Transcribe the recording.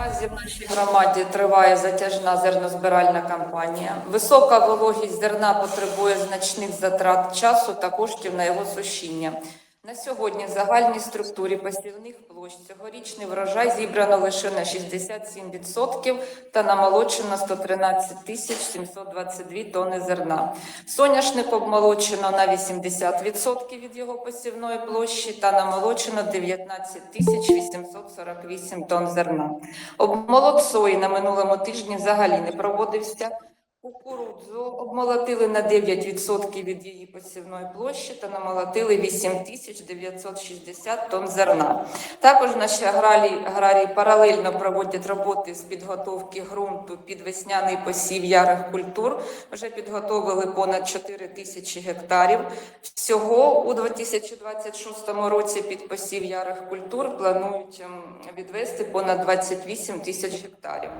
Наразі в нашій громаді триває затяжна зернозбиральна кампанія. Висока вологість зерна потребує значних затрат часу та коштів на його сушіння. На сьогодні в загальній структурі посівних площ цьогорічний врожай зібрано лише на 67% та намолочено 113 тисяч 722 тонни зерна. Соняшник обмолочено на 80% від його посівної площі та намолочено 19 тисяч 848 тонн зерна. Обмолот сої на минулому тижні взагалі не проводився. Кукурудзу обмолотили на 9% від її посівної площі та намолотили 8 тисяч 960 тонн зерна. Також наші аграрії, аграрії паралельно проводять роботи з підготовки ґрунту під весняний посів ярих культур. Вже підготовили понад 4 тисячі гектарів. Всього у 2026 році під посів ярих культур планують ем, відвести понад 28 тисяч гектарів.